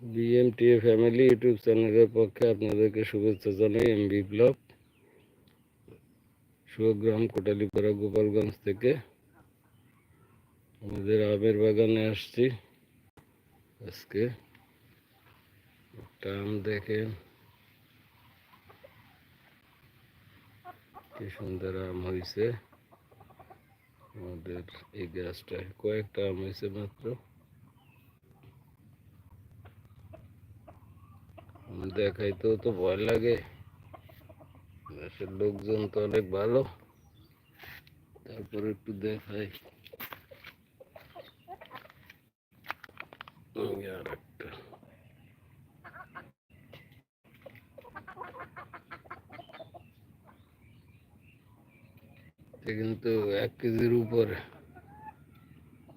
বিএমটিএ family YouTube চ্যানেলের পক্ষে আপনাদেরকে শুভেচ্ছা জানাই আমি বিপ্লব সুগ্রাম, কোটালীপাড়া, গোপালগঞ্জ থেকে। আমাদের আমের বাগানে আসছি আজকে। একটা আম দেখেন। কি সুন্দর আম হয়েছে আমাদের এই গাছটায় কয়েকটা আম হয়েছে মাত্র আম দেখাইতেও তো ভয় লাগে। লোকজন তো অনেক ভালো। তারপর একটু দেখাই। আর একটা। কিন্তু এক কেজির উপরে।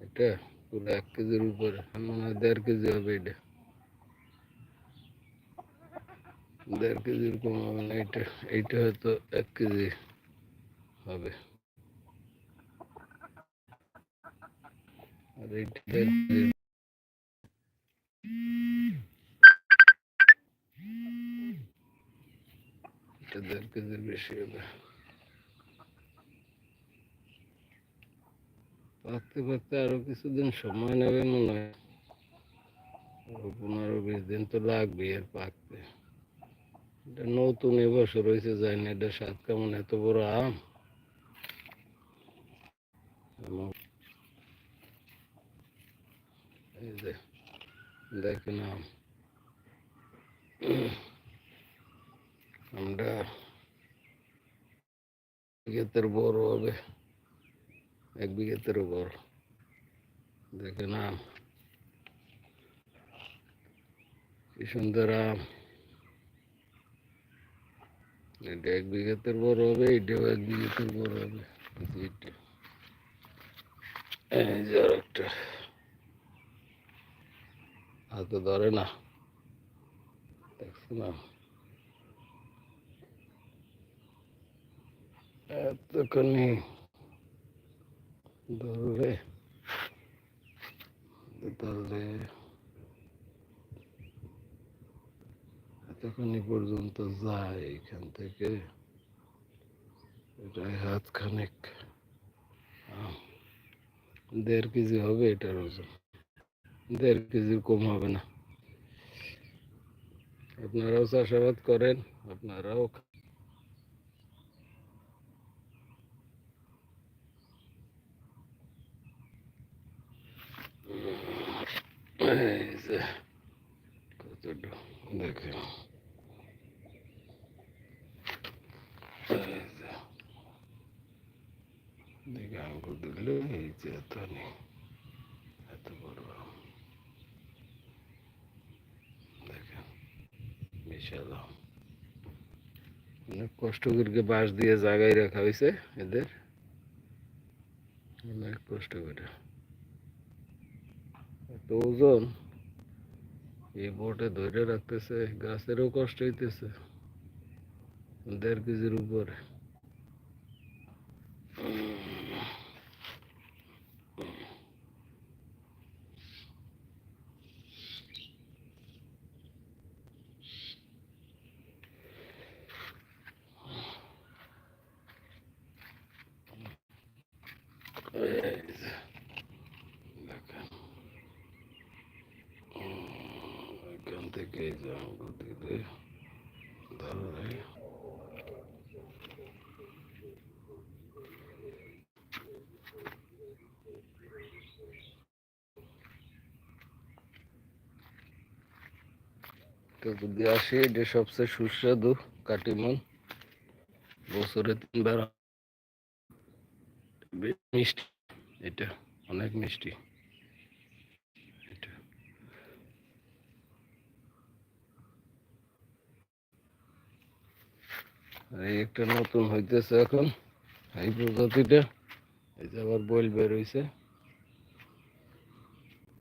এটা পুরো এক কেজির উপরে। মনে দেড় কেজি হবে এটা। দেড় কেজির কম হবে না এটা এইটা হয়তো এক কেজি হবে। এইটা এটা দেড় কেজির বেশি হবে। পাকতে পাকতে আরও কিছুদিন সময় নেবে মনে হয়। পনেরো বিশ দিন তো লাগবে এর পাকতে নতুন এবছর হয়েছে যায় না, এটা স্বাদ কেমন, এত বড় আম? দেখেন আম। আমরা বিঘেতের বড় হবে, এক বিঘেতেরও বড়। দেখেন আম। কি সুন্দর আম। এটা এক বিঘাতের বড় হবে, এটাও এক বিঘাতের বড় হবে। একটা। হাতে ধরে না। দেখছি না? এতখানি ধরলে ধরলে। এতখানি পর্যন্ত যায় এখান থেকে। এটাই হাত খানিক। দেড় কেজি হবে এটার ওজন। দেড় কেজির কম হবে না। আপনারাও চাষাবাদ করেন, আপনারাও দেখেন এই যে দেখে আঙ্গুর দিল এই যে এত নেই এত বড় আম। দেখেন বিশাল। অনেক কষ্ট করে বাঁশ দিয়ে জায়গায় রাখা হয়েছে এদের অনেক কষ্ট করে এত ওজন এই বোটে ধরে রাখতেছে গাছেরও কষ্ট হইতেছে দেড় কেজির উপরে এই যে আঙ্গুর দিলে ধরে যদি আসি, এটা সবচেয়ে সুস্বাদু কাটিমন। বছরে তিনবার মিষ্টি, এটা অনেক মিষ্টি। এই একটা নতুন হইতেছে এখন এই প্রজাতিটা। এই যে আবার বইল বের হইছে।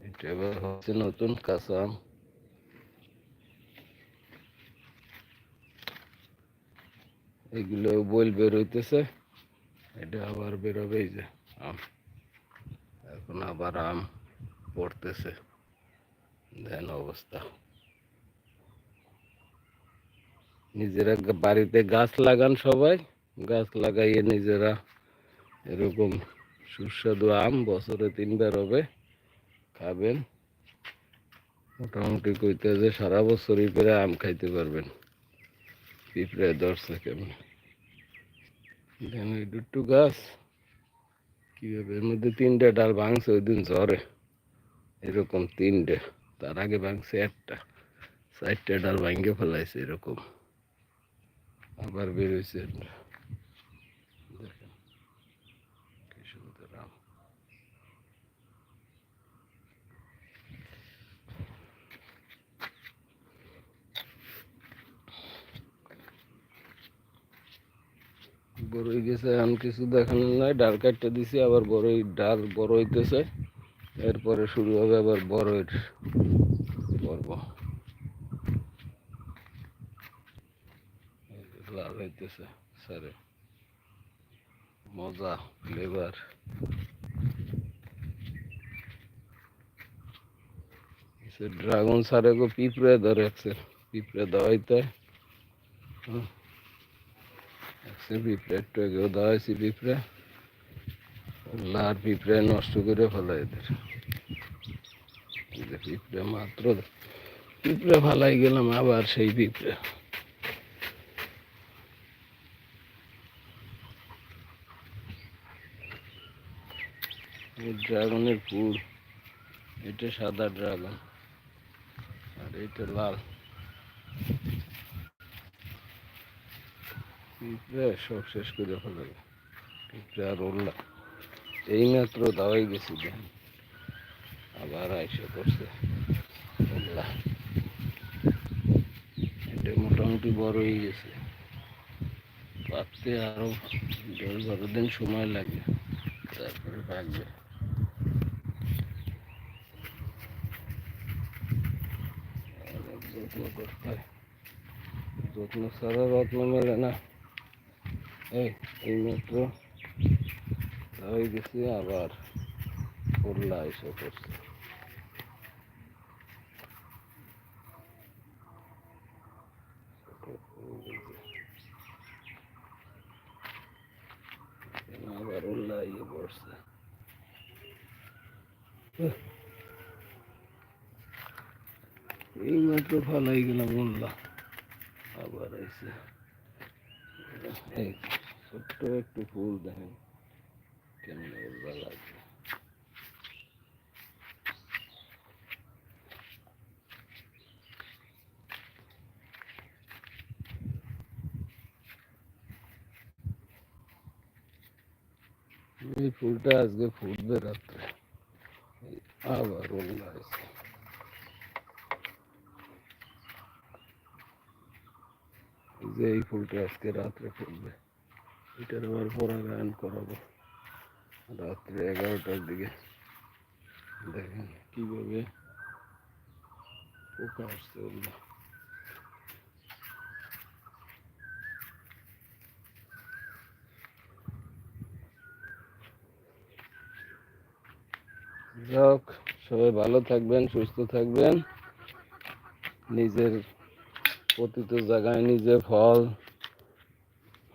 এটা আবার হচ্ছে নতুন কাঁচা আম। এগুলো বইল বের হইতেছে। এটা আবার বেরোবে এই যে আম। এখন আবার আম পড়তেছে। দেন অবস্থা। নিজেরা বাড়িতে গাছ লাগান সবাই। গাছ লাগাইয়ে নিজেরা এরকম সুস্বাদু আম বছরে তিনবার হবে খাবেন। মোটামুটি কইতে যে সারা বছরই করে আম খাইতে পারবেন। পিঁপড়ে ধরছে কেমন। এই দুটো গাছ। কীভাবে? এর মধ্যে তিনটে ডাল ভাঙছে, ওই দিন ঝড়ে। এরকম তিনটে। তার আগে ভাঙছে একটা। চারটে ডাল ভাঙে ফেলাইছে এরকম। আবার বেরোইছে একটা। দেখেন, কি সুন্দর আম বড়ই গেছে, এখন কিছু দেখানো নাই। ডাল কাটতে দিছি, আবার বড়ই, ডাল বড় হইতেছে। এরপরে শুরু হবে আবার বড়ইর পর্ব এই যে হইতেছে স্যারে। মজা ফ্লেভার ড্রাগন সারে গো পিঁপড়ে ধরে একসে পিঁপড়ে দেওয়াইতে একসে পিঁপড়ে, একটু আগেও দেওয়াইছি পিঁপড়ে। লার পিঁপড়ে নষ্ট করে ফেলে এদের পিঁপড়ে মাত্র, পিঁপড়ে ফালাই গেলাম আবার সেই পিঁপড়ে। ড্রাগনের ফুল এটা সাদা ড্রাগন, আর এটা লাল। সব শেষ করে পিঁপড়ে আর ওল্লা এই মাত্র দাওয়াই গেছি দেখেন আবার আইসে করছে ওল্লা এটা মোটামুটি বড় হয়ে গেছে। পাকতে আরও দশ বারো দিন সময় লাগে। তারপরে পাকবে অনেক যত্ন করতে হয় যত্ন ছাড়া রত্ন মেলে না এই এই মাত্র হয়ে গেছে আবার করলা এসে করছে আবার উল্লা ইয়ে পড়ছে এই মাত্র ফালাই গেলাম উল্লা আবার আইসে এই ছোট্ট একটু ফুল দেখেন, কেমন উল্লা লাগবে এই ফুলটা আজকে ফুটবে রাত্রে। এই আবার উল্লা আইসে যে এই ফুলটা আজকে রাত্রে ফুটবে এটার আবার পরাগায়ন করাবো। রাত্রে এগারোটার দিকে। দেখেন কীভাবে পোকা আসছে ওগুলো যাক, সবাই ভালো থাকবেন, সুস্থ থাকবেন। নিজের প্রতিত জায়গায় নিজে ফল,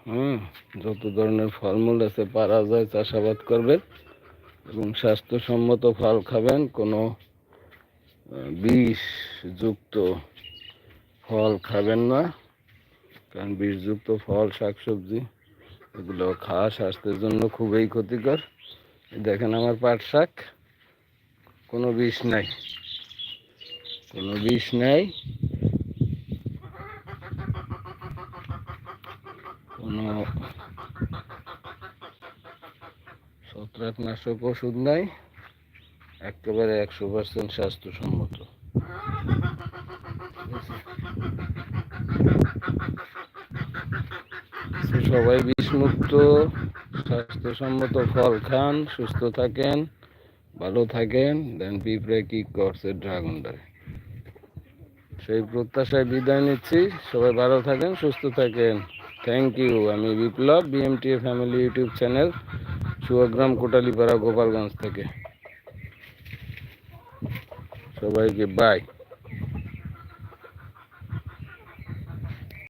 হুম, যত ধরনের ফলমূল আছে, পারা যায়, চাষাবাদ করবেন এবং স্বাস্থ্যসম্মত ফল খাবেন। কোনো বিষযুক্ত ফল খাবেন না, কারণ বিষযুক্ত ফল, শাকসবজি এগুলো খাওয়া স্বাস্থ্যের জন্য খুবই ক্ষতিকর। দেখেন আমার পাট শাক, কোনো বিষ নাই, কোনো বিষ নাই কোনো ছত্রাকনাশক ওষুধ নাই একেবারে একশো পার্সেন্ট স্বাস্থ্যসম্মত। সবাই বিষমুক্ত স্বাস্থ্যসম্মত ফল খান সুস্থ থাকেন ভালো থাকেন দেন পিঁপড়ে কি করছে ড্রাগনটায় সেই প্রত্যাশায় বিদায় নিচ্ছি। সবাই ভালো থাকেন সুস্থ থাকেন। থ্যাংক ইউ আমি Biplob BMT family YouTube channel Chuagram Kotalipara Gopalganj থেকে। সবাইকে বাই